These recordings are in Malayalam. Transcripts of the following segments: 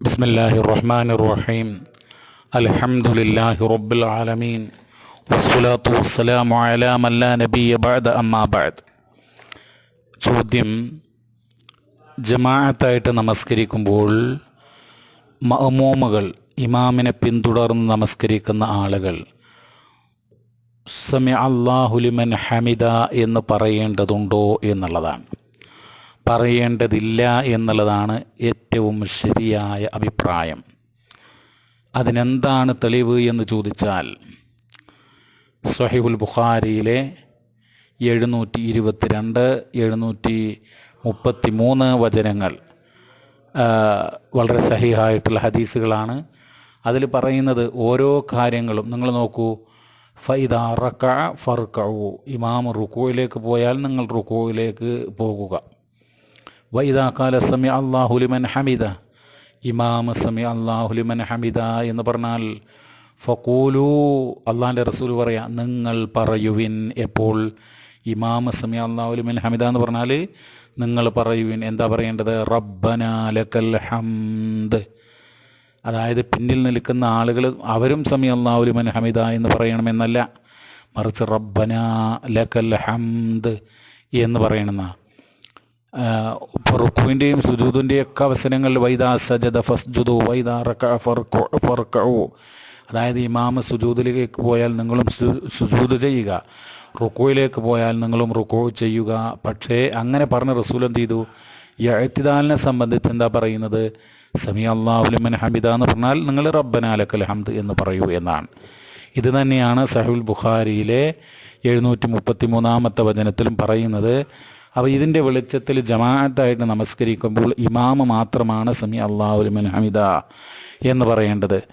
بسم الله الرحمن الرحيم الحمد لله رب العالمين والصلاة والسلام على من لا نبي بعد أما بعد ചോദ്യം ജമാഅത്തായിട്ട് നമസ്കരിക്കുമ്പോൾ മഅമൂമുകൾ ഇമാമിനെ പിന്തുടർന്ന് നമസ്കരിക്കുന്ന ആളുകൾ സമി അള്ളാഹുലിമൻ ഹമിദ എന്ന് പറയേണ്ടതുണ്ടോ എന്നുള്ളതാണ് പറയേണ്ടതില്ല എന്നുള്ളതാണ് ഏറ്റവും ശരിയായ അഭിപ്രായം. അതിനെന്താണ് തെളിവ് എന്ന് ചോദിച്ചാൽ സഹിബുൽ ബുഖാരിയിലെ എഴുന്നൂറ്റി ഇരുപത്തിരണ്ട് എഴുന്നൂറ്റി മുപ്പത്തി മൂന്ന് വചനങ്ങൾ വളരെ സഹിഹായിട്ടുള്ള ഹദീസുകളാണ്. അതിൽ പറയുന്നത് ഓരോ കാര്യങ്ങളും നിങ്ങൾ നോക്കൂ ഫൈദ റക്ക ഫർക്കവു ഇമാം റുക്കോയിലേക്ക് പോയാൽ നിങ്ങൾ റുക്കോയിലേക്ക് പോകുക. വൈദാക്കാല സമി അള്ളാഹുലിമൻ ഹമിദ. ഇമാമ സമി അള്ളാഹുലിമൻ ഹമിദ എന്ന് പറഞ്ഞാൽ ഫക്കൂലു അള്ളാഹിന്റെ റസൂൽ പറയാ നിങ്ങൾ പറയുവിൻ എപ്പോൾ? ഇമാമ സമി അള്ളാഹുലിമൻ ഹമിദ എന്ന് പറഞ്ഞാൽ നിങ്ങൾ പറയുവിൻ. എന്താ പറയേണ്ടത്? റബ്ബനാലക്കൽ ഹംദ്. അതായത് പിന്നിൽ നിൽക്കുന്ന ആളുകൾ അവരും സമി അള്ളാഹുലിമൻ ഹമിദ എന്ന് പറയണമെന്നല്ല. മറിച്ച് റബ്ബന ലക്കൽ ഹംദ് എന്ന് പറയണമെന്നാ. റുക്കുവിന്റെയും സുജൂദിന്റെയും ഒക്കെ അവസരങ്ങളിൽ വൈദാ സജദ ഫസ്ജുദു വൈദാ റക ഫർക്കു അതായത് ഇമാമ സുജൂദിലേക്ക് പോയാൽ നിങ്ങളും സുജൂദ് ചെയ്യുക. റുക്കുവിലേക്ക് പോയാൽ നിങ്ങളും റുക്കു ചെയ്യുക. പക്ഷേ അങ്ങനെ പറഞ്ഞ റസൂൽ എന്ത് ചെയ്തു? എഴുത്തിദാലിനെ സംബന്ധിച്ച് എന്താ പറയുന്നത്? സമി അള്ളാഹുലിമൻ ഹമിദ എന്ന് പറഞ്ഞാൽ നിങ്ങൾ റബ്ബനാലക്കൽ ഹംദ് എന്ന് പറയൂ എന്നാണ്. ഇത് തന്നെയാണ് സഹുൽ ബുഖാരിയിലെ എഴുന്നൂറ്റി മുപ്പത്തി മൂന്നാമത്തെ വചനത്തിലും പറയുന്നത്. അപ്പോൾ ഇതിന്റെ വെളിച്ചത്തിൽ ജമാഅത്തായിട്ട് നമസ്കരിക്കുമ്പോൾ ഇമാമ മാത്രമാണ് സമി അള്ളാഹുലിമൻ ഹമിദ എന്ന് പറയേണ്ടത്.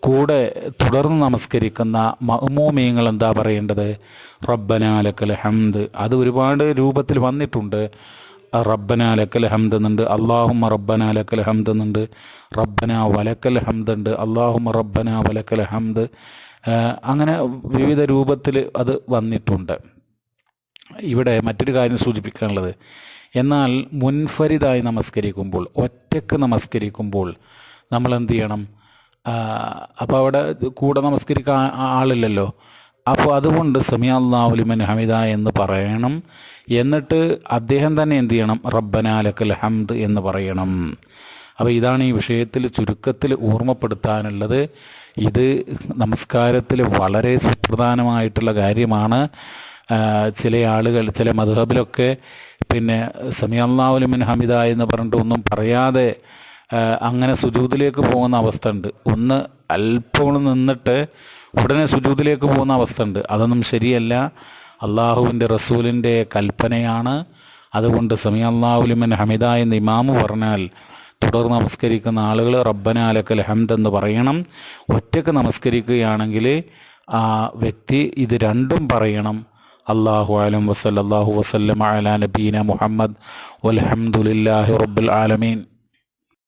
കൂടെ തുടർന്ന് നമസ്കരിക്കുന്ന മഅ്മൂമീങ്ങൾ എന്താ പറയേണ്ടത്? റബ്ബനാലക്കൽ ഹംദ്. അത് ഒരുപാട് രൂപത്തിൽ വന്നിട്ടുണ്ട്. റബ്ബനാലക്കൽ ഹംദ് എന്നുണ്ട്. അള്ളാഹുമ റബ്ബനാലക്കൽ ഹംദ് എന്നുണ്ട്. റബ്ബന വലക്കൽ ഹംദ് ഉണ്ട്. അള്ളാഹുമ റബ്ബന വലക്കൽ ഹംദ്. അങ്ങനെ വിവിധ രൂപത്തിൽ അത് വന്നിട്ടുണ്ട്. ഇവിടെ മറ്റൊരു കാര്യം സൂചിപ്പിക്കാനുള്ളത്. എന്നാൽ മുൻഫരിതായി നമസ്കരിക്കുമ്പോൾ ഒറ്റയ്ക്ക് നമസ്കരിക്കുമ്പോൾ നമ്മൾ എന്ത് ചെയ്യണം അപ്പോൾ അവിടെ കൂടെ നമസ്കരിക്കാൻ ആളില്ലല്ലോ. അപ്പോൾ അതുകൊണ്ട് സമി അള്ളാഹുലിമൻ ഹമിദ എന്ന് പറയണം. എന്നിട്ട് അദ്ദേഹം തന്നെ എന്ത് ചെയ്യണം റബ്ബനാലക്കൽ ഹംദ് എന്ന് പറയണം. അപ്പോൾ ഇതാണ് ഈ വിഷയത്തിൽ ചുരുക്കത്തിൽ ഓർമ്മപ്പെടുത്താനുള്ളത്. ഇത് നമസ്കാരത്തിൽ വളരെ സുപ്രധാനമായിട്ടുള്ള കാര്യമാണ്. ചില ആളുകൾ ചില മധുഹബിലൊക്കെ പിന്നെ സമി അള്ളാഹുലിമിൻ ഹമിദ എന്ന് പറഞ്ഞിട്ട് ഒന്നും പറയാതെ അങ്ങനെ സുജൂതിലേക്ക് പോകുന്ന അവസ്ഥ ഉണ്ട്. ഒന്ന് അല്പം നിന്നിട്ട് ഉടനെ സുജൂതിലേക്ക് പോകുന്ന അവസ്ഥ ഉണ്ട്. അതൊന്നും ശരിയല്ല. അള്ളാഹുവിന്റെ റസൂലിന്റെ കൽപ്പനയാണ്. അതുകൊണ്ട് സമി അള്ളാഹുലിമൻ ഹമിദ എന്ന് ഇമാമു പറഞ്ഞാൽ തുടർന്ന് നമസ്കരിക്കുന്ന ആളുകൾ റബ്ബന അലക്കൽ ഹംദ് എന്ന് പറയണം. ഒറ്റയ്ക്ക് നമസ്കരിക്കുകയാണെങ്കിൽ ആ വ്യക്തി ഇത് രണ്ടും പറയണം. അള്ളാഹു അലം വസല്ലാഹു വസല്ലം അല നബീന മുഹമ്മദ്. വൽഹംദുലില്ലാഹി റബ്ബുൽ ആലമീൻ.